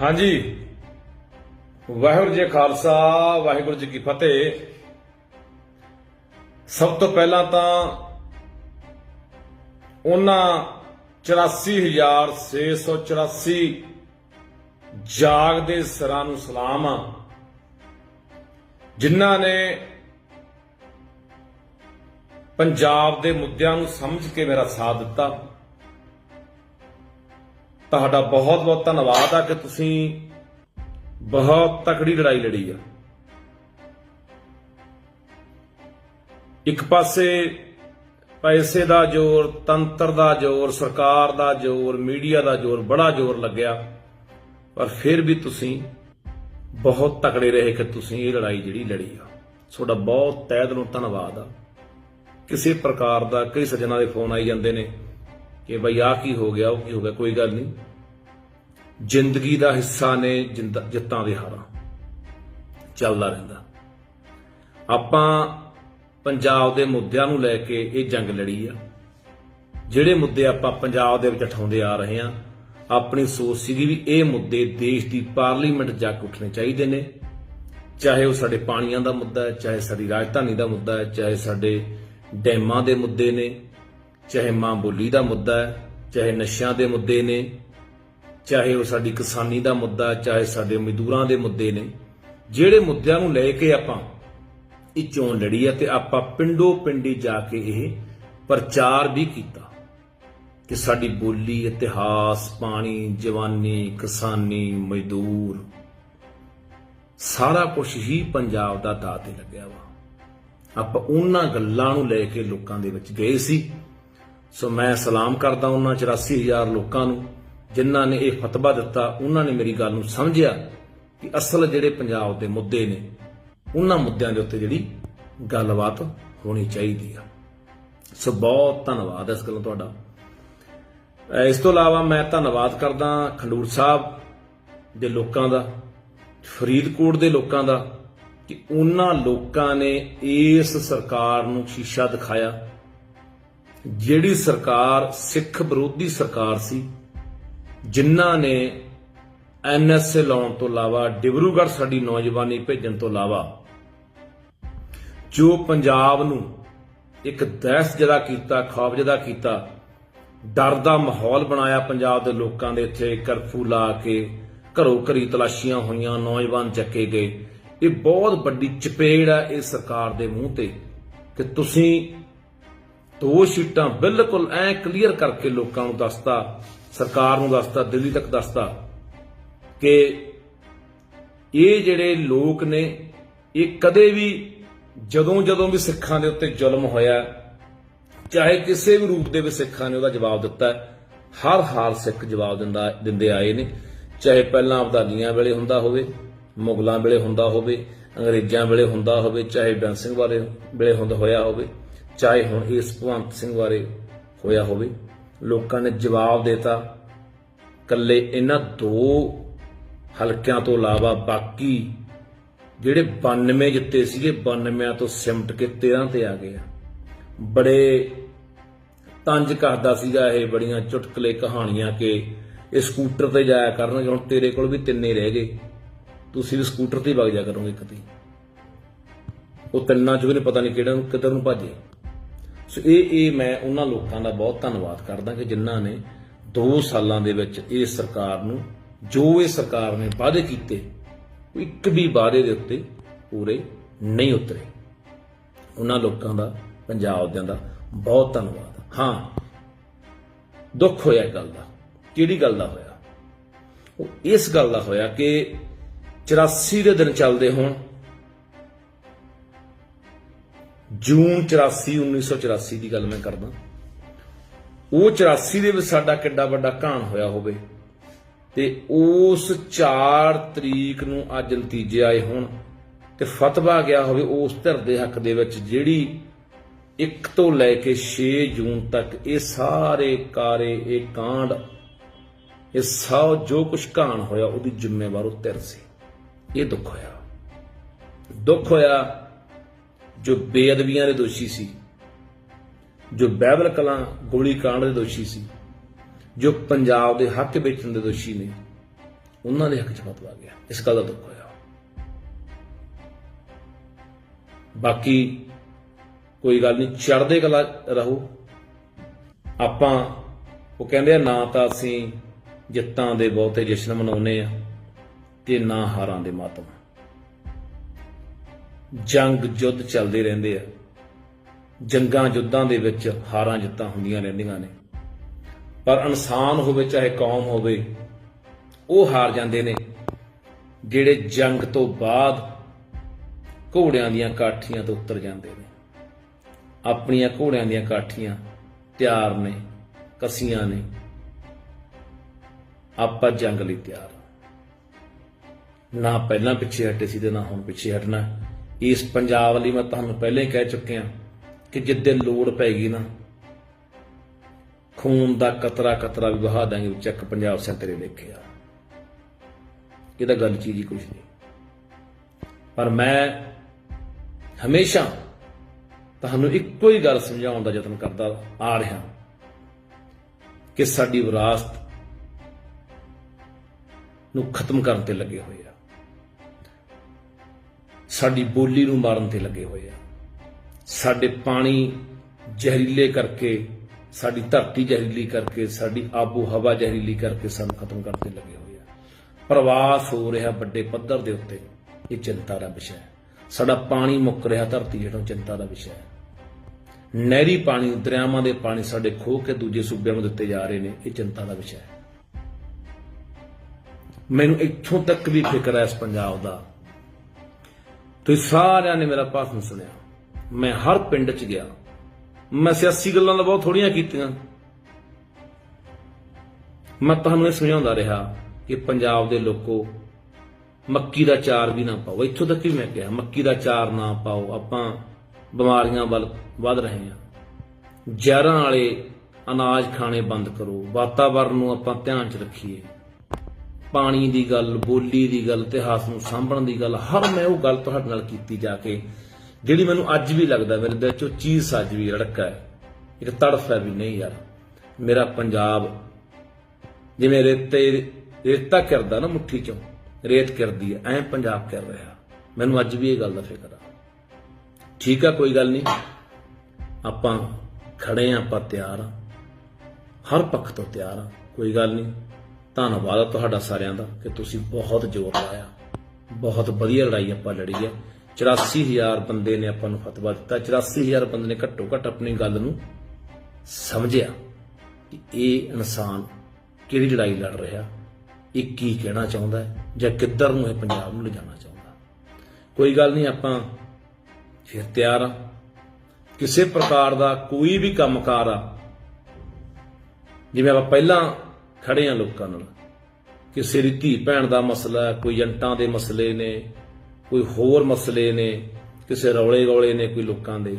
ਹਾਂਜੀ। ਵਾਹਿਗੁਰੂ ਜੀ ਖਾਲਸਾ, ਵਾਹਿਗੁਰੂ ਜੀ ਕੀ ਫਤਿਹ। ਸਭ ਤੋਂ ਪਹਿਲਾਂ ਤਾਂ ਉਹਨਾਂ 84684 ਜਾਗ ਦੇ ਸਿਰਾਂ ਨੂੰ ਸਲਾਮ ਆ, ਜਿਨ੍ਹਾਂ ਨੇ ਪੰਜਾਬ ਦੇ ਮੁੱਦਿਆਂ ਨੂੰ ਸਮਝ ਕੇ ਮੇਰਾ ਸਾਥ ਦਿੱਤਾ। ਤੁਹਾਡਾ ਬਹੁਤ ਬਹੁਤ ਧੰਨਵਾਦ ਆ ਕਿ ਤੁਸੀਂ ਬਹੁਤ ਤਕੜੀ ਲੜਾਈ ਲੜੀ ਆ। ਇੱਕ ਪਾਸੇ ਪੈਸੇ ਦਾ ਜ਼ੋਰ, ਤੰਤਰ ਦਾ ਜ਼ੋਰ, ਸਰਕਾਰ ਦਾ ਜ਼ੋਰ, ਮੀਡੀਆ ਦਾ ਜ਼ੋਰ ਬੜਾ ਜ਼ੋਰ ਲੱਗਿਆ, ਪਰ ਫਿਰ ਵੀ ਤੁਸੀਂ ਬਹੁਤ ਤਕੜੇ ਰਹੇ ਕਿ ਤੁਸੀਂ ਇਹ ਲੜਾਈ ਜਿਹੜੀ ਲੜੀ ਆ। ਤੁਹਾਡਾ ਬਹੁਤ ਤਹਿ ਦਿਲੋਂ ਧੰਨਵਾਦ ਆ। ਕਿਸੇ ਪ੍ਰਕਾਰ ਦਾ, ਕਈ ਸੱਜਣਾ ਦੇ ਫੋਨ ਆਈ ਜਾਂਦੇ ਨੇ ਕਿ ਬਈ ਆ ਕੀ ਹੋ ਗਿਆ, ਉਹ ਕੀ ਹੋ ਗਿਆ, ਕੋਈ ਗੱਲ ਨਹੀਂ। ਜ਼ਿੰਦਗੀ ਦਾ ਹਿੱਸਾ ਨੇ ਜਿੰਦ- ਜਿੱਤਾਂ ਦੇ ਹਾਰਾਂ। ਚੱਲਦਾ ਰਹਿੰਦਾ। ਆਪਾਂ ਪੰਜਾਬ ਦੇ ਮੁੱਦਿਆਂ ਨੂੰ ਲੈ ਕੇ ਇਹ ਜੰਗ ਲੜੀ ਆ। ਜਿਹੜੇ ਮੁੱਦੇ ਆਪਾਂ ਪੰਜਾਬ ਦੇ ਵਿੱਚ ਉਠਾਉਂਦੇ ਆ ਰਹੇ ਆ, ਆਪਣੀ ਸੋਚ ਸੀਗੀ ਵੀ ਇਹ ਮੁੱਦੇ ਦੇਸ਼ ਦੀ ਪਾਰਲੀਮੈਂਟ ਜਾ ਕੇ ਉੱਠਣੇ ਚਾਹੀਦੇ ਨੇ। ਚਾਹੇ ਉਹ ਸਾਡੇ ਪਾਣੀਆਂ ਦਾ ਮੁੱਦਾ ਹੈ, ਚਾਹੇ ਸਾਡੀ ਰਾਜਧਾਨੀ ਦਾ ਮੁੱਦਾ ਹੈ, ਚਾਹੇ ਸਾਡੇ ਡੈਮਾਂ ਦੇ ਮੁੱਦੇ ਨੇ। ਚਾਹੇ ਮਾਂ ਬੋਲੀ ਦਾ ਮੁੱਦਾ ਹੈ, ਚਾਹੇ ਨਸ਼ਿਆਂ ਦੇ ਮੁੱਦੇ ਨੇ, ਚਾਹੇ ਉਹ ਸਾਡੀ ਕਿਸਾਨੀ ਦਾ ਮੁੱਦਾ ਚਾਹੇ ਸਾਡੇ ਮਜ਼ਦੂਰਾਂ ਦੇ ਮੁੱਦੇ ਨੇ, ਜਿਹੜੇ ਮੁੱਦਿਆਂ ਨੂੰ ਲੈ ਕੇ ਆਪਾਂ ਇਹ ਚੋਣ ਲੜੀ ਹੈ ਤੇ ਆਪਾਂ ਪਿੰਡੋ ਪਿੰਡੀ ਜਾ ਕੇ ਇਹ ਪ੍ਰਚਾਰ ਵੀ ਕੀਤਾ ਕਿ ਸਾਡੀ ਬੋਲੀ ਇਤਿਹਾਸ, ਪਾਣੀ, ਜਵਾਨੀ, ਕਿਸਾਨੀ, ਮਜ਼ਦੂਰ, ਸਾਰਾ ਕੁਝ ਹੀ ਪੰਜਾਬ ਦਾ ਦਾਅ ਤੇ ਲੱਗਿਆ ਵਾ। ਆਪਾਂ ਉਹਨਾਂ ਗੱਲਾਂ ਨੂੰ ਲੈ ਕੇ ਲੋਕਾਂ ਦੇ ਵਿੱਚ ਗਏ ਸੀ। ਸੋ ਮੈਂ ਸਲਾਮ ਕਰਦਾ ਉਹਨਾਂ 84000 ਲੋਕਾਂ ਨੂੰ, ਜਿਨ੍ਹਾਂ ਨੇ ਇਹ ਫਤਵਾ ਦਿੱਤਾ, ਉਹਨਾਂ ਨੇ ਮੇਰੀ ਗੱਲ ਨੂੰ ਸਮਝਿਆ ਕਿ ਅਸਲ ਜਿਹੜੇ ਪੰਜਾਬ ਦੇ ਮੁੱਦੇ ਨੇ, ਉਹਨਾਂ ਮੁੱਦਿਆਂ ਦੇ ਉੱਤੇ ਜਿਹੜੀ ਗੱਲਬਾਤ ਹੋਣੀ ਚਾਹੀਦੀ ਆ। ਸੋ ਬਹੁਤ ਧੰਨਵਾਦ ਇਸ ਗੱਲੋਂ ਤੁਹਾਡਾ। ਇਸ ਤੋਂ ਇਲਾਵਾ ਮੈਂ ਧੰਨਵਾਦ ਕਰਦਾ ਖੰਡੂਰ ਸਾਹਿਬ ਦੇ ਲੋਕਾਂ ਦਾ, ਫਰੀਦਕੋਟ ਦੇ ਲੋਕਾਂ ਦਾ, ਕਿ ਉਹਨਾਂ ਲੋਕਾਂ ਨੇ ਇਸ ਸਰਕਾਰ ਨੂੰ ਸ਼ੀਸ਼ਾ ਦਿਖਾਇਆ ਜਿਹੜੀ ਸਰਕਾਰ, ਸਿੱਖ ਵਿਰੋਧੀ ਸਰਕਾਰ ਸੀ, ਜਿਨ੍ਹਾਂ ਨੇ ਐਨਐਸਏ ਲਾਉਣ ਤੋਂ ਇਲਾਵਾ ਡਿਬਰੂਗੜ੍ਹ ਸਾਡੀ ਨੌਜਵਾਨੀ ਭੇਜਣ ਤੋਂ ਇਲਾਵਾ ਜੋ ਪੰਜਾਬ ਨੂੰ ਇੱਕ ਦਹਿਸ਼ਤਜਦਾ ਕੀਤਾ ਖੌਫਜਦਾ ਕੀਤਾ, ਡਰ ਦਾ ਮਾਹੌਲ ਬਣਾਇਆ ਪੰਜਾਬ ਦੇ ਲੋਕਾਂ ਦੇ ਇੱਥੇ, ਕਰਫਿਊ ਲਾ ਕੇ ਘਰੋ ਘਰੀ ਤਲਾਸ਼ੀਆਂ ਹੋਈਆਂ, ਨੌਜਵਾਨ ਚੱਕੇ ਗਏ। ਇਹ ਬਹੁਤ ਵੱਡੀ ਚਪੇੜ ਹੈ ਇਸ ਸਰਕਾਰ ਦੇ ਮੂੰਹ ਤੇ ਕਿ ਤੁਸੀਂ ਦੋ ਸ਼ੀਟਾਂ ਬਿਲਕੁਲ ਐ ਕਲੀਅਰ ਕਰਕੇ ਲੋਕਾਂ ਨੂੰ ਦੱਸਤਾ, ਸਰਕਾਰ ਨੂੰ ਦੱਸਤਾ, ਦਿੱਲੀ ਤੱਕ ਦੱਸਤਾ ਕਿ ਇਹ ਜਿਹੜੇ ਲੋਕ ਨੇ, ਇਹ ਕਦੇ ਵੀ, ਜਦੋਂ ਜਦੋਂ ਵੀ ਸਿੱਖਾਂ ਦੇ ਉੱਤੇ ਜ਼ੁਲਮ ਹੋਇਆ, ਚਾਹੇ ਕਿਸੇ ਵੀ ਰੂਪ ਦੇ ਵਿੱਚ ਸਿੱਖਾਂ ਨੇ ਉਹਦਾ ਜਵਾਬ ਦਿੱਤਾ, ਹਰ ਹਾਲ ਸਿੱਖ ਜਵਾਬ ਦਿੰਦਾ, ਦਿੰਦੇ ਆਏ ਨੇ, ਚਾਹੇ ਪਹਿਲਾਂ ਅਬਦਾਲੀਆਂ ਵੇਲੇ ਹੁੰਦਾ ਹੋਵੇ, ਮੁਗਲਾਂ ਵੇਲੇ ਹੁੰਦਾ ਹੋਵੇ, ਅੰਗਰੇਜ਼ਾਂ ਵੇਲੇ ਹੁੰਦਾ ਹੋਵੇ, ਚਾਹੇ ਬੈਂਸਿੰਗ ਵਾਲੇ ਵੇਲੇ ਹੁੰਦਾ ਹੋਇਆ ਹੋਵੇ ਚਾਹੇ ਹੁਣ ਇਸ ਭਗਵੰਤ ਸਿੰਘ ਬਾਰੇ ਹੋਇਆ ਹੋਵੇ, ਲੋਕਾਂ ਨੇ ਜਵਾਬ ਦਿੱਤਾ ਕੱਲੇ ਇਹਨਾਂ ਦੋ ਹਲਕਿਆਂ ਤੋਂ ਇਲਾਵਾ ਬਾਕੀ ਜਿਹੜੇ 92 ਜਿੱਤੇ ਸੀਗੇ 92 ਤੋਂ ਸਿਮਟ ਕੇ 13 ਤੇ ਆ ਗਏ ਆ। ਬੜੇ ਤੰਜ ਕਰਦਾ ਸੀਗਾ ਇਹ ਬੜੀਆਂ ਚੁਟਕਲੇ ਕਹਾਣੀਆਂ ਕਿ ਇਹ ਸਕੂਟਰ ਤੇ ਜਾਇਆ ਕਰਨਗੇ, ਹੁਣ ਤੇਰੇ ਕੋਲ ਵੀ ਤਿੰਨੇ ਰਹਿ ਗਏ। ਤੁਸੀਂ ਵੀ ਸਕੂਟਰ ਤੇ ਹੀ ਵਗ ਜਾ ਕਰੋਗੇ ਕਦੇ ਉਹ ਤਿੰਨਾਂ ਚੋਂ ਵੀ ਪਤਾ ਨਹੀਂ ਕਿਹੜਾ ਨੂੰ ਕਿੱਧਰ ਨੂੰ ਭੱਜੇ। ਸੋ ਇਹ ਇਹ ਮੈਂ ਉਹਨਾਂ ਲੋਕਾਂ ਦਾ ਬਹੁਤ ਧੰਨਵਾਦ ਕਰਦਾ ਕਿ ਜਿਨ੍ਹਾਂ ਨੇ 2 ਸਾਲਾਂ ਦੇ ਵਿੱਚ ਇਹ ਸਰਕਾਰ ਨੂੰ, ਜੋ ਇਹ ਸਰਕਾਰ ਨੇ ਵਾਅਦੇ ਕੀਤੇ ਇੱਕ ਵੀ ਵਾਅਦੇ ਦੇ ਉੱਤੇ ਪੂਰੇ ਨਹੀਂ ਉਤਰੇ। ਉਹਨਾਂ ਲੋਕਾਂ ਦਾ, ਪੰਜਾਬ ਦਿਆਂ ਦਾ ਬਹੁਤ ਧੰਨਵਾਦ। ਹਾਂ, ਦੁੱਖ ਹੋਇਆ ਇਹ ਗੱਲ ਦਾ। ਕਿਹੜੀ ਗੱਲ ਦਾ ਹੋਇਆ? ਉਹ ਇਸ ਗੱਲ ਦਾ ਹੋਇਆ ਕਿ 84 ਦੇ ਦਿਨ ਚੱਲਦੇ ਹੋਣ ਜੂਨ 84 1984 ਦੀ ਗੱਲ ਮੈਂ ਕਰਦਾ। ਉਹ 84 ਦੇ ਵਿੱਚ ਸਾਡਾ ਕਿੱਡਾ ਵੱਡਾ ਘਾਣ ਹੋਇਆ ਹੋਵੇ ਤੇ ਉਸ 4 ਤਰੀਕ ਨੂੰ ਅੱਜ ਨਤੀਜੇ ਆਏ ਹੋਣ ਤੇ ਫਤਵਾ ਗਿਆ ਹੋਵੇ ਉਸ ਧਿਰ ਦੇ ਹੱਕ ਦੇ ਵਿੱਚ ਜਿਹੜੀ 1 ਤੋਂ ਲੈ ਕੇ 6 ਜੂਨ ਤੱਕ ਇਹ ਸਾਰੇ ਕਾਰੇ, ਇਹ ਕਾਂਡ, ਇਹ ਸਭ ਜੋ ਕੁਝ ਘਾਣ ਹੋਇਆ, ਉਹਦੀ ਜ਼ਿੰਮੇਵਾਰ ਉਹ ਧਿਰ ਸੀ। ਇਹ ਦੁੱਖ ਹੋਇਆ। ਦੁੱਖ ਹੋਇਆ ਜੋ ਬੇਅਦਬੀਆਂ ਦੇ ਦੋਸ਼ੀ ਸੀ, ਜੋ ਬਾਈਬਲ ਕਲਾਂ ਗੋਲੀ ਕਾਂਡ ਦੇ ਦੋਸ਼ੀ ਸੀ, ਜੋ ਪੰਜਾਬ ਦੇ ਹੱਕ ਵੇਚਣ ਦੇ ਦੋਸ਼ੀ ਨੇ, ਉਹਨਾਂ ਦੇ ਹੱਕ 'ਚ ਫਤਵਾ ਗਿਆ ਇਸ ਗੱਲ ਦਾ ਦੁੱਖ ਹੋਇਆ। ਬਾਕੀ ਕੋਈ ਗੱਲ ਨਹੀਂ, ਚੜ੍ਹਦੇ ਕਲਾ ਰਹੋ। ਆਪਾਂ, ਉਹ ਕਹਿੰਦੇ ਆ, ਨਾ ਤਾਂ ਅਸੀਂ ਜਿੱਤਾਂ ਦੇ ਬਹੁਤੇ ਜਸ਼ਨ ਮਨਾਉਨੇ ਆ ਤੇ ਨਾ ਹਾਰਾਂ ਦੇ ਮਾਤਮ। ਜੰਗ ਜੁੱਧ ਚੱਲਦੇ ਰਹਿੰਦੇ ਆ। ਜੰਗਾਂ ਜੁੱਧਾਂ ਦੇ ਵਿੱਚ ਹਾਰਾਂ ਜਿੱਤਾਂ ਹੁੰਦੀਆਂ ਰਹਿੰਦੀਆਂ ਨੇ। ਪਰ ਇਨਸਾਨ ਹੋਵੇ, ਚਾਹੇ ਕੌਮ ਹੋਵੇ, ਉਹ ਹਾਰ ਜਾਂਦੇ ਨੇ, ਜਿਹੜੇ ਜੰਗ ਤੋਂ ਬਾਅਦ ਘੋੜਿਆਂ ਦੀਆਂ ਕਾਠੀਆਂ ਤੋਂ ਉਤਰ ਜਾਂਦੇ ਨੇ। ਆਪਣੀਆਂ ਘੋੜਿਆਂ ਦੀਆਂ ਕਾਠੀਆਂ ਤਿਆਰ ਨੇ, ਕਸੀਆਂ ਨੇ। ਆਪਾਂ ਜੰਗ ਲਈ ਤਿਆਰ ਨਾ ਪਹਿਲਾਂ ਪਿੱਛੇ ਹਟੇ ਸੀ ਤੇ ਨਾ ਹੁਣ ਪਿੱਛੇ ਹਟਣਾ। ਇਸ ਪੰਜਾਬ ਲਈ ਮੈਂ ਤੁਹਾਨੂੰ ਪਹਿਲਾਂ ਹੀ ਕਹਿ ਚੁੱਕਿਆ ਕਿ ਜਿੱਦੇ ਲੋੜ ਪੈਗੀ ਨਾ, ਖੂਨ ਦਾ ਕਤਰਾ ਕਤਰਾ ਵੀ ਵਹਾ ਦਾਂਗੇ ਵੀ ਚੱਕ ਪੰਜਾਬ ਸਿਰ ਤੇਰੇ ਲਿਖਿਆ ਇਹਦਾ ਗੱਲ ਚੀਜ਼ ਹੀ ਕੁਝ ਨਹੀਂ। ਪਰ ਮੈਂ ਹਮੇਸ਼ਾ ਤੁਹਾਨੂੰ ਇੱਕੋ ਹੀ ਗੱਲ ਸਮਝਾਉਣ ਦਾ ਯਤਨ ਕਰਦਾ ਆ ਰਿਹਾ ਕਿ ਸਾਡੀ ਵਿਰਾਸਤ ਨੂੰ ਖਤਮ ਕਰਨ ਤੇ ਲੱਗੇ ਹੋਏ ਆ। ਸਾਡੀ ਬੋਲੀ ਨੂੰ ਮਾਰਨ ਤੇ ਲੱਗੇ ਹੋਏ ਆ। ਸਾਡੇ ਪਾਣੀ ਜ਼ਹਿਰੀਲੇ ਕਰਕੇ, ਸਾਡੀ ਧਰਤੀ ਜ਼ਹਿਰੀਲੀ ਕਰਕੇ, ਸਾਡੀ ਆਬੋ ਹਵਾ ਜ਼ਹਿਰੀਲੀ ਕਰਕੇ ਸਾਨੂੰ ਖਤਮ ਕਰਨ ਤੇ ਲੱਗੇ ਹੋਏ ਆ। ਪ੍ਰਵਾਸ ਹੋ ਰਿਹਾ ਵੱਡੇ ਪੱਧਰ ਦੇ ਉੱਤੇ, ਇਹ ਚਿੰਤਾ ਦਾ ਵਿਸ਼ਾ ਹੈ। ਸਾਡਾ ਪਾਣੀ ਮੁੱਕ ਰਿਹਾ ਧਰਤੀ ਹੇਠੋਂ, ਚਿੰਤਾ ਦਾ ਵਿਸ਼ਾ ਹੈ। ਨਹਿਰੀ ਪਾਣੀ, ਦਰਿਆਵਾਂ ਦੇ ਪਾਣੀ ਸਾਡੇ ਖੋਹ ਕੇ ਦੂਜੇ ਸੂਬਿਆਂ ਨੂੰ ਦਿੱਤੇ ਜਾ ਰਹੇ ਨੇ, ਇਹ ਚਿੰਤਾ ਦਾ ਵਿਸ਼ਾ ਹੈ। ਮੈਨੂੰ ਇੱਥੋਂ ਤੱਕ ਵੀ ਫਿਕਰ ਹੈ ਇਸ ਪੰਜਾਬ ਦਾ ਤੁਸੀਂ ਸਾਰਿਆਂ ਨੇ ਮੇਰਾ ਭਾਸ਼ਣ ਸੁਣਿਆ। ਮੈਂ ਹਰ ਪਿੰਡ 'ਚ ਗਿਆ। ਮੈਂ ਸਿਆਸੀ ਗੱਲਾਂ ਤਾਂ ਬਹੁਤ ਥੋੜੀਆਂ ਕੀਤੀਆਂ। ਮੈਂ ਤੁਹਾਨੂੰ ਇਹ ਸਮਝਾਉਂਦਾ ਰਿਹਾ ਕਿ ਪੰਜਾਬ ਦੇ ਲੋਕੋ, ਮੱਕੀ ਦਾ ਚਾਰ ਵੀ ਨਾ ਪਾਓ। ਇੱਥੋਂ ਤੱਕ ਵੀ ਮੈਂ ਕਿਹਾ, ਮੱਕੀ ਦਾ ਚਾਰ ਨਾ ਪਾਓ। ਆਪਾਂ ਬਿਮਾਰੀਆਂ ਵੱਲ ਵੱਧ ਰਹੇ ਹਾਂ। ਜ਼ਹਿਰਾਂ ਵਾਲੇ ਅਨਾਜ ਖਾਣੇ ਬੰਦ ਕਰੋ। ਵਾਤਾਵਰਣ ਨੂੰ ਆਪਾਂ ਧਿਆਨ 'ਚ ਰੱਖੀਏ। ਪਾਣੀ ਦੀ ਗੱਲ, ਬੋਲੀ ਦੀ ਗੱਲ, ਇਤਿਹਾਸ ਨੂੰ ਸਾਂਭਣ ਦੀ ਗੱਲ, ਹਰ ਮੈਂ ਉਹ ਗੱਲ ਤੁਹਾਡੇ ਨਾਲ ਕੀਤੀ ਜਾ ਕੇ, ਜਿਹੜੀ ਮੈਨੂੰ ਅੱਜ ਵੀ ਲੱਗਦਾ, ਮੇਰੇ ਦਿਲ 'ਚੋਂ ਚੀਜ਼ ਅੱਜ ਵੀ ਰੜਕਾ ਹੈ। ਇੱਕ ਤੜਫ ਹੈ ਵੀ ਨਹੀਂ ਯਾਰ। ਮੇਰਾ ਪੰਜਾਬ ਜਿਵੇਂ ਰੇਤੇ, ਰੇਤਾ ਕਰਦਾ ਨਾ ਮੁੱਠੀ 'ਚੋਂ, ਰੇਤ ਕਰਦੀ ਹੈ, ਐਂ ਪੰਜਾਬ ਕਰ ਰਿਹਾ। ਮੈਨੂੰ ਅੱਜ ਵੀ ਇਹ ਗੱਲ ਦਾ ਫਿਕਰ ਆ। ਠੀਕ ਆ, ਕੋਈ ਗੱਲ ਨਹੀਂ। ਆਪਾਂ ਖੜੇ ਆ, ਆਪਾਂ ਤਿਆਰ ਆ। ਹਰ ਪੱਖ ਤੋਂ ਤਿਆਰ ਆ। ਕੋਈ ਗੱਲ ਨਹੀਂ। ਧੰਨਵਾਦ ਆ ਤੁਹਾਡਾ ਸਾਰਿਆਂ ਦਾ ਕਿ ਤੁਸੀਂ ਬਹੁਤ ਜ਼ੋਰ ਲਾਇਆ। ਬਹੁਤ ਵਧੀਆ ਲੜਾਈ ਆਪਾਂ ਲੜੀ ਹੈ 84000 ਬੰਦੇ ਨੇ ਆਪਾਂ ਨੂੰ ਫਤਵਾ ਦਿੱਤਾ। 84000 ਬੰਦੇ ਨੇ ਘੱਟੋ ਘੱਟ ਆਪਣੀ ਗੱਲ ਨੂੰ ਸਮਝਿਆ ਕਿ ਇਹ ਇਨਸਾਨ ਕਿਹੜੀ ਲੜਾਈ ਲੜ ਰਿਹਾ, ਇਹ ਕੀ ਕਹਿਣਾ ਚਾਹੁੰਦਾ ਹੈ ਜਾਂ ਕਿੱਧਰ ਨੂੰ ਇਹ ਪੰਜਾਬ ਨੂੰ ਲਿਜਾਣਾ ਚਾਹੁੰਦਾ। ਕੋਈ ਗੱਲ ਨਹੀਂ, ਆਪਾਂ ਫਿਰ ਤਿਆਰ ਆ। ਕਿਸੇ ਪ੍ਰਕਾਰ ਦਾ ਕੋਈ ਵੀ ਕੰਮਕਾਰ ਆ, ਜਿਵੇਂ ਆਪਾਂ ਪਹਿਲਾਂ ਖੜੇ ਆ ਲੋਕਾਂ ਨਾਲ। ਕਿਸੇ ਦੀ ਧੀ ਭੈਣ ਦਾ ਮਸਲਾ, ਕੋਈ ਏਜੰਟਾਂ ਦੇ ਮਸਲੇ ਨੇ, ਕੋਈ ਹੋਰ ਮਸਲੇ ਨੇ, ਕਿਸੇ ਰੌਲੇ ਗੌਲੇ ਨੇ ਕੋਈ ਲੋਕਾਂ ਦੇ।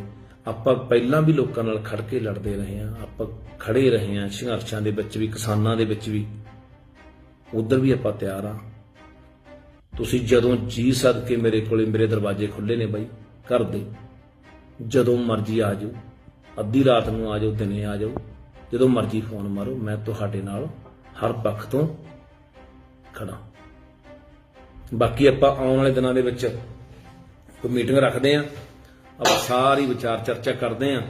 ਆਪਾਂ ਪਹਿਲਾਂ ਵੀ ਲੋਕਾਂ ਨਾਲ ਖੜ ਕੇ ਲੜਦੇ ਰਹੇ ਆ ਆਪਾਂ ਖੜੇ ਰਹੇ ਆ ਸੰਘਰਸ਼ਾਂ ਦੇ ਵਿੱਚ ਵੀ, ਕਿਸਾਨਾਂ ਦੇ ਵਿੱਚ ਵੀ। ਉਧਰ ਵੀ ਆਪਾਂ ਤਿਆਰ ਆ ਤੁਸੀਂ ਜਦੋਂ ਜੀ ਸਦਕੇ ਮੇਰੇ ਕੋਲੇ ਮੇਰੇ ਦਰਵਾਜ਼ੇ ਖੁੱਲੇ ਨੇ ਬਾਈ, ਘਰ ਦੇ। ਜਦੋਂ ਮਰਜ਼ੀ ਆ ਜਾਓ, ਅੱਧੀ ਰਾਤ ਨੂੰ ਆ ਜਾਓ, ਦਿਨੇ ਆ ਜਾਓ, ਜਦੋਂ ਮਰਜ਼ੀ ਫੋਨ ਮਾਰੋ, ਮੈਂ ਤੁਹਾਡੇ ਨਾਲ ਹਰ ਪੱਖ ਤੋਂ ਖੜਾ। ਬਾਕੀ ਆਪਾਂ ਆਉਣ ਵਾਲੇ ਦਿਨਾਂ ਦੇ ਵਿੱਚ ਕੋਈ ਮੀਟਿੰਗ ਰੱਖਦੇ ਆਂ, ਆਪਾਂ ਸਾਰੀ ਵਿਚਾਰ ਚਰਚਾ ਕਰਦੇ ਆਂ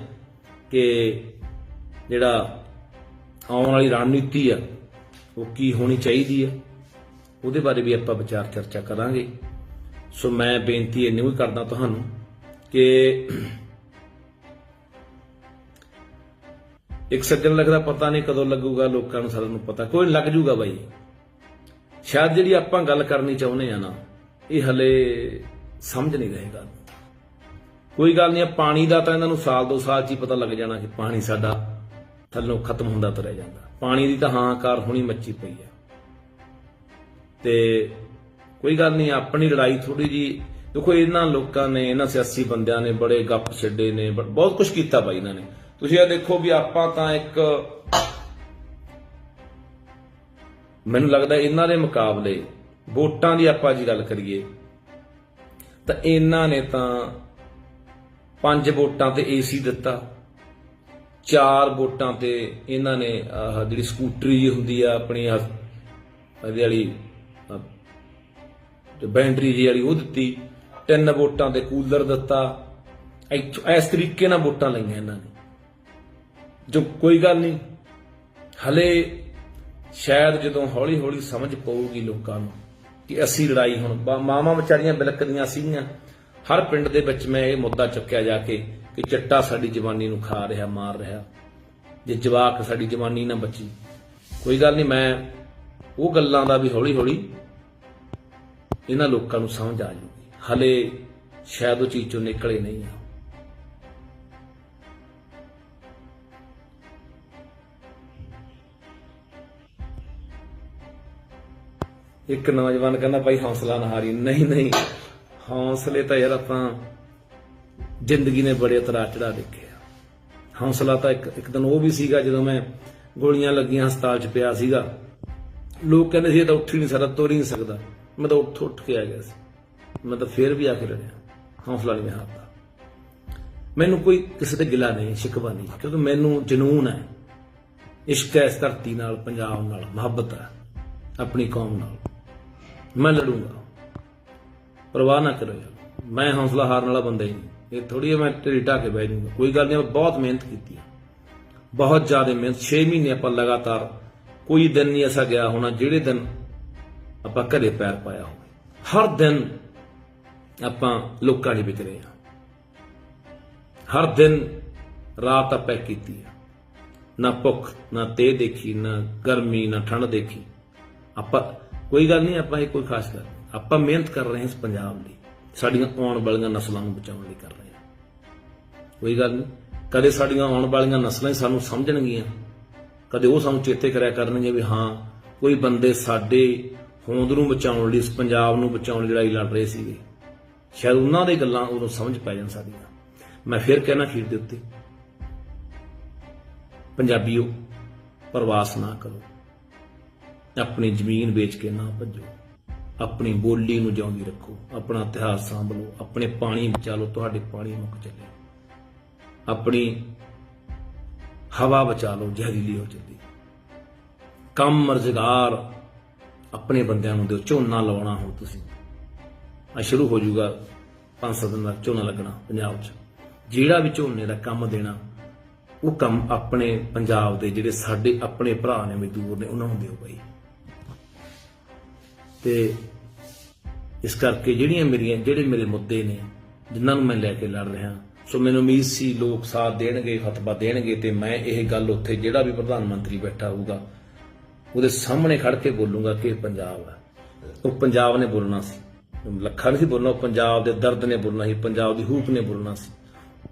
ਕਿ ਜਿਹੜਾ ਆਉਣ ਵਾਲੀ ਰਣਨੀਤੀ ਆ, ਉਹ ਕੀ ਹੋਣੀ ਚਾਹੀਦੀ ਆ, ਉਹਦੇ ਬਾਰੇ ਵੀ ਆਪਾਂ ਵਿਚਾਰ ਚਰਚਾ ਕਰਾਂਗੇ। ਸੋ ਮੈਂ ਬੇਨਤੀ ਇੰਨੀ ਵੀ ਕਰਦਾ ਤੁਹਾਨੂੰ ਕਿ ਇੱਕ ਸੱਜਣ ਲੱਗਦਾ, ਪਤਾ ਨਹੀਂ ਕਦੋਂ ਲੱਗੂਗਾ ਲੋਕਾਂ ਨੂੰ, ਸਾਰਿਆਂ ਨੂੰ ਪਤਾ। ਕੋਈ ਲੱਗ ਜੂਗਾ ਬਾਈ। ਸ਼ਾਇਦ ਜਿਹੜੀ ਆਪਾਂ ਗੱਲ ਕਰਨੀ ਚਾਹੁੰਦੇ ਆ ਨਾ, ਇਹ ਹਲੇ ਸਮਝ ਨਹੀਂ ਰਹੇ ਗੱਲ। ਕੋਈ ਗੱਲ ਨਹੀਂ ਪਾਣੀ ਦਾ ਤਾਂ ਇਹਨਾਂ ਨੂੰ ਸਾਲ ਦੋ ਸਾਲ ਚ ਹੀ ਪਤਾ ਲੱਗ ਜਾਣਾ ਕਿ ਪਾਣੀ ਸਾਡਾ ਥੱਲੋਂ ਖਤਮ ਹੁੰਦਾ, ਤੁਰਿਆ ਜਾਂਦਾ। ਪਾਣੀ ਦੀ ਤਾਂ ਹਾਂਕਾਰ ਹੁਣੀ ਮੱਚੀ ਪਈ ਆ। ਤੇ ਕੋਈ ਗੱਲ ਨਹੀਂ, ਆਪਣੀ ਲੜਾਈ ਥੋੜੀ ਜੀ ਦੇਖੋ ਇਹਨਾਂ ਲੋਕਾਂ ਨੇ, ਇਹਨਾਂ ਸਿਆਸੀ ਬੰਦਿਆਂ ਨੇ ਬੜੇ ਗੱਪ ਛੱਡੇ ਨੇ, ਬ- ਬਹੁਤ ਕੁਝ ਕੀਤਾ ਬਾਈ ਇਹਨਾਂ ਨੇ। ਤੁਸੀਂ ਇਹ ਦੇਖੋ ਵੀ ਆਪਾਂ ਤਾਂ ਇੱਕ ਮੈਨੂੰ ਲੱਗਦਾ ਇਹਨਾਂ ਦੇ ਮੁਕਾਬਲੇ ਵੋਟਾਂ ਦੀ ਆਪਾਂ ਜੀ ਗੱਲ ਕਰੀਏ, ਤਾਂ ਇਹਨਾਂ ਨੇ ਤਾਂ ਪੰਜ ਵੋਟਾਂ ਤੇ ਏਸੀ ਦਿੱਤਾ, ਚਾਰ ਵੋਟਾਂ ਤੇ ਇਹਨਾਂ ਨੇ, ਆਹ ਜਿਹੜੀ ਸਕੂਟਰੀ ਜਿਹੀ ਹੁੰਦੀ ਆ ਆਪਣੀ ਇਹਦੇ ਵਾਲੀ ਤੇ ਬੈਂਡਰੀ ਜੀ ਵਾਲੀ ਉਹ ਦਿੱਤੀ, ਤਿੰਨ ਵੋਟਾਂ ਤੇ ਕੂਲਰ ਦਿੱਤਾ ਇਸ ਤਰੀਕੇ ਨਾਲ ਵੋਟਾਂ ਲਈਆਂ ਇਹਨਾਂ ਨੇ। ਜੋ ਕੋਈ ਗੱਲ ਨਹੀਂ, ਹਲੇ ਸ਼ਾਇਦ ਜਦੋਂ ਹੌਲੀ ਹੌਲੀ ਸਮਝ ਪਊਗੀ ਲੋਕਾਂ ਨੂੰ ਕਿ ਅਸੀਂ ਲੜਾਈ ਹੁਣ ਮਾਵਾਂ ਵਿਚਾਰੀਆਂ ਬਿਲਕਦੀਆਂ ਸੀਗੀਆਂ। ਹਰ ਪਿੰਡ ਦੇ ਵਿੱਚ ਮੈਂ ਇਹ ਮੁੱਦਾ ਚੁੱਕਿਆ ਜਾ ਕੇ ਕਿ ਚਿੱਟਾ ਸਾਡੀ ਜਵਾਨੀ ਨੂੰ ਖਾ ਰਿਹਾ, ਮਾਰ ਰਿਹਾ। ਜੇ ਜਵਾਕ ਸਾਡੀ ਜਵਾਨੀ ਨਾ ਬਚੀ। ਕੋਈ ਗੱਲ ਨਹੀਂ, ਮੈਂ ਉਹ ਗੱਲਾਂ ਦਾ ਵੀ ਹੌਲੀ ਹੌਲੀ ਇਹਨਾਂ ਲੋਕਾਂ ਨੂੰ ਸਮਝ ਆ ਜੂਗੀ ਹਲੇ ਸ਼ਾਇਦ ਉਹ ਚੀਜ਼ ਚੋਂ ਨਿਕਲੇ ਨਹੀਂ ਆ। ਇੱਕ ਨੌਜਵਾਨ ਕਹਿੰਦਾ, ਭਾਈ ਹੌਸਲਾ ਨਾ ਹਾਰੀ। ਨਹੀਂ ਨਹੀਂ, ਹੌਸਲੇ ਤਾਂ ਯਾਰ ਆਪਾਂ ਜ਼ਿੰਦਗੀ ਨੇ ਬੜੇ ਤਰਾ ਚੜਾ ਦੇਖੇ ਹੌਸਲਾ ਤਾਂ ਇੱਕ ਇੱਕ ਦਿਨ ਉਹ ਵੀ ਸੀਗਾ ਜਦੋਂ ਮੈਂ ਗੋਲੀਆਂ ਲੱਗੀਆਂ ਹਸਪਤਾਲ 'ਚ ਪਿਆ ਸੀਗਾ। ਲੋਕ ਕਹਿੰਦੇ ਸੀ, ਇਹ ਤਾਂ ਉੱਠ ਹੀ ਨਹੀਂ ਸਕਦਾ, ਤੁਰ ਹੀ ਨਹੀਂ ਸਕਦਾ। ਮੈਂ ਤਾਂ ਉੱਠ ਉੱਠ ਕੇ ਆ ਗਿਆ ਸੀ। ਮੈਂ ਤਾਂ ਫੇਰ ਵੀ ਆ ਕੇ ਲੜਿਆ ਹੌਸਲਾ ਨਹੀਂ ਹਾਰਦਾ ਮੈਨੂੰ ਕੋਈ ਕਿਸੇ ਤੇ ਗਿਲਾ ਨਹੀਂ, ਸ਼ਿਕਵਾ ਨਹੀਂ, ਕਿਉਂਕਿ ਮੈਨੂੰ ਜਨੂਨ ਹੈ। ਇਸ਼ਕ ਹੈ ਇਸ ਧਰਤੀ ਨਾਲ, ਪੰਜਾਬ ਨਾਲ, ਮੁਹੱਬਤ ਹੈ, ਆਪਣੀ ਕੌਮ ਨਾਲ। ਮੈਂ ਲੜੂੰਗਾ। ਪਰਵਾਹ ਨਾ ਕਰੋ ਯਾਰ। ਮੈਂ ਹੌਸਲਾ ਹਾਰਨ ਵਾਲਾ ਬੰਦਾ ਹੀ ਨਹੀਂ। ਇਹ ਥੋੜੀ ਮੈਂ ਢੇਰੀ ਢਾ ਕੇ ਬਹਿ ਜਾਊਂਗਾ। ਕੋਈ ਗੱਲ ਨਹੀਂ ਮੈਂ ਬਹੁਤ ਮਿਹਨਤ ਕੀਤੀ ਹੈ ਬਹੁਤ ਜ਼ਿਆਦਾ ਮਿਹਨਤ। 6 ਮਹੀਨੇ ਆਪਾਂ ਲਗਾਤਾਰ ਕੋਈ ਦਿਨ ਨਹੀਂ ਐਸਾ ਗਿਆ ਹੋਣਾ ਜਿਹੜੇ ਦਿਨ ਆਪਾਂ ਘਰੇ ਪੈਰ ਪਾਇਆ ਹੋਵੇ। ਹਰ ਦਿਨ ਆਪਾਂ ਲੋਕਾਂ ਲਈ ਵਿਚਰੇ ਹਾਂ। ਹਰ ਦਿਨ ਰਾਤ ਆਪਾਂ ਕੀਤੀ ਹੈ ਨਾ ਭੁੱਖ, ਨਾ ਤੇ ਦੇਖੀ, ਨਾ ਗਰਮੀ, ਨਾ ਠੰਡ ਦੇਖੀ। ਆਪਾਂ ਕੋਈ ਗੱਲ ਨਹੀਂ, ਆਪਾਂ ਇਹ ਕੋਈ ਖਾਸ ਗੱਲ ਨਹੀਂ। ਆਪਾਂ ਮਿਹਨਤ ਕਰ ਰਹੇ ਹਾਂ ਇਸ ਪੰਜਾਬ ਲਈ ਸਾਡੀਆਂ ਆਉਣ ਵਾਲੀਆਂ ਨਸਲਾਂ ਨੂੰ ਬਚਾਉਣ ਲਈ ਕਰ ਰਹੇ ਹਾਂ। ਕੋਈ ਗੱਲ ਨਹੀਂ। ਕਦੇ ਸਾਡੀਆਂ ਆਉਣ ਵਾਲੀਆਂ ਨਸਲਾਂ ਹੀ ਸਾਨੂੰ ਸਮਝਣਗੀਆਂ। ਕਦੇ ਉਹ ਸਾਨੂੰ ਚੇਤੇ ਕਰਿਆ ਕਰਨਗੇ ਵੀ ਹਾਂ, ਕੋਈ ਬੰਦੇ ਸਾਡੇ ਹੋਂਦ ਨੂੰ ਬਚਾਉਣ ਲਈ, ਇਸ ਪੰਜਾਬ ਨੂੰ ਬਚਾਉਣ ਲਈ ਲੜਾਈ ਲੜ ਰਹੇ ਸੀਗੇ। ਸ਼ਾਇਦ ਉਹਨਾਂ ਦੇ ਗੱਲਾਂ ਉਦੋਂ ਸਮਝ ਪੈ ਜਾਣ ਸਾਡੀਆਂ। ਮੈਂ ਫਿਰ ਕਹਿਣਾ ਖੀਰ ਦੇ ਉੱਤੇ, ਪੰਜਾਬੀਓ, ਪ੍ਰਵਾਸ ਨਾ ਕਰੋ। ਆਪਣੀ ਜ਼ਮੀਨ ਵੇਚ ਕੇ ਨਾ ਭੱਜੋ। ਆਪਣੀ ਬੋਲੀ ਨੂੰ ਜਿਉਂਦੀ ਰੱਖੋ। ਆਪਣਾ ਇਤਿਹਾਸ ਸਾਂਭ ਲਓ ਆਪਣੇ ਪਾਣੀ ਬਚਾ ਲਓ। ਤੁਹਾਡੇ ਪਾਣੀ ਮੁੱਕ ਚੱਲੇ। ਆਪਣੀ ਹਵਾ ਬਚਾ ਲਓ। ਜ਼ਹਿਰੀਲੀ ਹੋ ਚੱਲੀ। ਕੰਮ ਰੁਜ਼ਗਾਰ ਆਪਣੇ ਬੰਦਿਆਂ ਨੂੰ ਦਿਓ। ਝੋਨਾ ਲਾਉਣਾ ਹੋ ਤੁਸੀਂ। ਆ ਸ਼ੁਰੂ ਹੋ ਜਾਊਗਾ ਪੰਜ ਸੱਤ ਦਿਨ ਦਾ ਝੋਨਾ ਲੱਗਣਾ ਪੰਜਾਬ 'ਚ। ਜਿਹੜਾ ਵੀ ਝੋਨੇ ਦਾ ਕੰਮ ਦੇਣਾ, ਉਹ ਕੰਮ ਆਪਣੇ ਪੰਜਾਬ ਦੇ ਜਿਹੜੇ ਸਾਡੇ ਆਪਣੇ ਭਰਾ ਨੇ, ਮਜ਼ਦੂਰ ਨੇ, ਉਹਨਾਂ ਨੂੰ ਦਿਓ ਬਾਈ। ਤੇ ਇਸ ਕਰਕੇ ਜਿਹੜੀਆਂ ਮੇਰੀਆਂ, ਜਿਹੜੇ ਮੇਰੇ ਮੁੱਦੇ ਨੇ, ਜਿਨ੍ਹਾਂ ਨੂੰ ਮੈਂ ਲੈ ਕੇ ਲੜ ਰਿਹਾ, ਸੋ ਮੈਨੂੰ ਉਮੀਦ ਸੀ ਲੋਕ ਸਾਥ ਦੇਣਗੇ ਫਤਵਾ ਦੇਣਗੇ ਤੇ ਮੈਂ ਇਹ ਗੱਲ ਉੱਥੇ ਜਿਹੜਾ ਵੀ ਪ੍ਰਧਾਨ ਮੰਤਰੀ ਬੈਠਾ ਹੋਊਗਾ, ਉਹਦੇ ਸਾਹਮਣੇ ਖੜ ਕੇ ਬੋਲੂੰਗਾ ਕਿ ਇਹ ਪੰਜਾਬ ਹੈ ਉਹ ਪੰਜਾਬ ਨੇ ਬੋਲਣਾ ਸੀ। ਲੱਖਾਂ ਨਹੀਂ ਸੀ ਬੋਲਣਾ, ਉਹ ਪੰਜਾਬ ਦੇ ਦਰਦ ਨੇ ਬੋਲਣਾ ਸੀ, ਪੰਜਾਬ ਦੀ ਹੂਕ ਨੇ ਬੋਲਣਾ ਸੀ।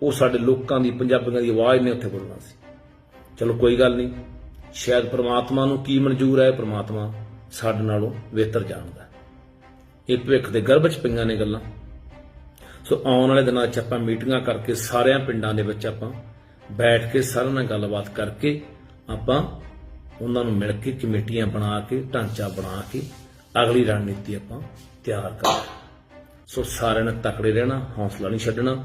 ਉਹ ਸਾਡੇ ਲੋਕਾਂ ਦੀ, ਪੰਜਾਬੀਆਂ ਦੀ ਆਵਾਜ਼ ਨੇ ਉੱਥੇ ਬੋਲਣਾ ਸੀ। ਚਲੋ ਕੋਈ ਗੱਲ ਨਹੀਂ, ਸ਼ਾਇਦ ਪ੍ਰਮਾਤਮਾ ਨੂੰ ਕੀ ਮਨਜ਼ੂਰ ਹੈ, ਪ੍ਰਮਾਤਮਾ ਸਾਡੇ ਨਾਲੋਂ ਬਿਹਤਰ ਜਾਣਦਾ ਇਹ ਭਵਿੱਖ ਦੇ ਗਰਭ ਚ ਪਈਆਂ ਨੇ ਗੱਲਾਂ। ਸੋ ਆਉਣ ਵਾਲੇ ਦਿਨਾਂ 'ਚ ਆਪਾਂ ਮੀਟਿੰਗਾਂ ਕਰਕੇ ਸਾਰਿਆਂ ਪਿੰਡਾਂ ਦੇ ਵਿੱਚ ਆਪਾਂ ਬੈਠ ਕੇ ਸਾਰਿਆਂ ਨਾਲ ਗੱਲਬਾਤ ਕਰਕੇ ਆਪਾਂ ਉਹਨਾਂ ਨੂੰ ਮਿਲ ਕੇ ਕਮੇਟੀਆਂ ਬਣਾ ਕੇ, ਢਾਂਚਾ ਬਣਾ ਕੇ ਅਗਲੀ ਰਣਨੀਤੀ ਆਪਾਂ ਤਿਆਰ ਕਰਾਂਗੇ ਸੋ ਸਾਰਿਆਂ ਨੇ ਤਕੜੇ ਰਹਿਣਾ, ਹੌਸਲਾ ਨਹੀਂ ਛੱਡਣਾ।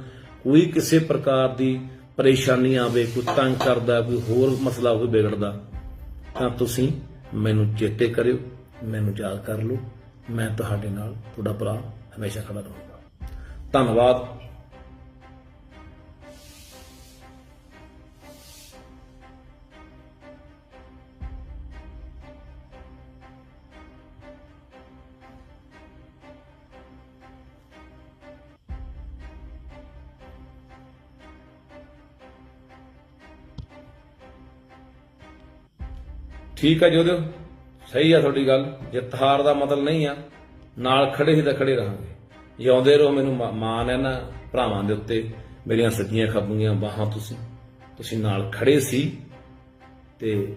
ਕੋਈ ਕਿਸੇ ਪ੍ਰਕਾਰ ਦੀ ਪਰੇਸ਼ਾਨੀ ਆਵੇ, ਕੋਈ ਤੰਗ ਕਰਦਾ, ਕੋਈ ਹੋਰ ਮਸਲਾ ਹੋਵੇ, ਵਿਗੜਦਾ, ਤਾਂ ਤੁਸੀਂ ਮੈਨੂੰ ਚੇਤੇ ਕਰਿਓ। ਮੈਨੂੰ ਯਾਦ ਕਰ ਲਓ, ਮੈਂ ਤੁਹਾਡੇ ਨਾਲ, ਤੁਹਾਡਾ ਭਰਾ ਹਮੇਸ਼ਾ ਖੜਾ ਰਹੂੰਗਾ। ਧੰਨਵਾਦ। ਠੀਕ ਆ ਜੋਦਿਓ ਸਹੀ ਆ ਤੁਹਾਡੀ ਗੱਲ, ਜੇ ਹਾਰ ਦਾ ਮਤਲਬ ਨਹੀਂ ਆ, ਨਾਲ ਖੜੇ ਹੀ ਤਾਂ ਖੜੇ ਰਹਾਂਗੇ। ਜਿਉਂਦੇ ਰਹੋ ਮੈਨੂੰ ਮਾ- ਮਾਣ ਹੈ ਨਾ ਭਰਾਵਾਂ ਦੇ ਉੱਤੇ, ਮੇਰੀਆਂ ਸੱਜੀਆਂ ਖੱਬੀਆਂ ਬਾਹਾਂ ਤੁਸੀਂ ਤੁਸੀਂ ਨਾਲ ਖੜੇ ਸੀ ਤੇ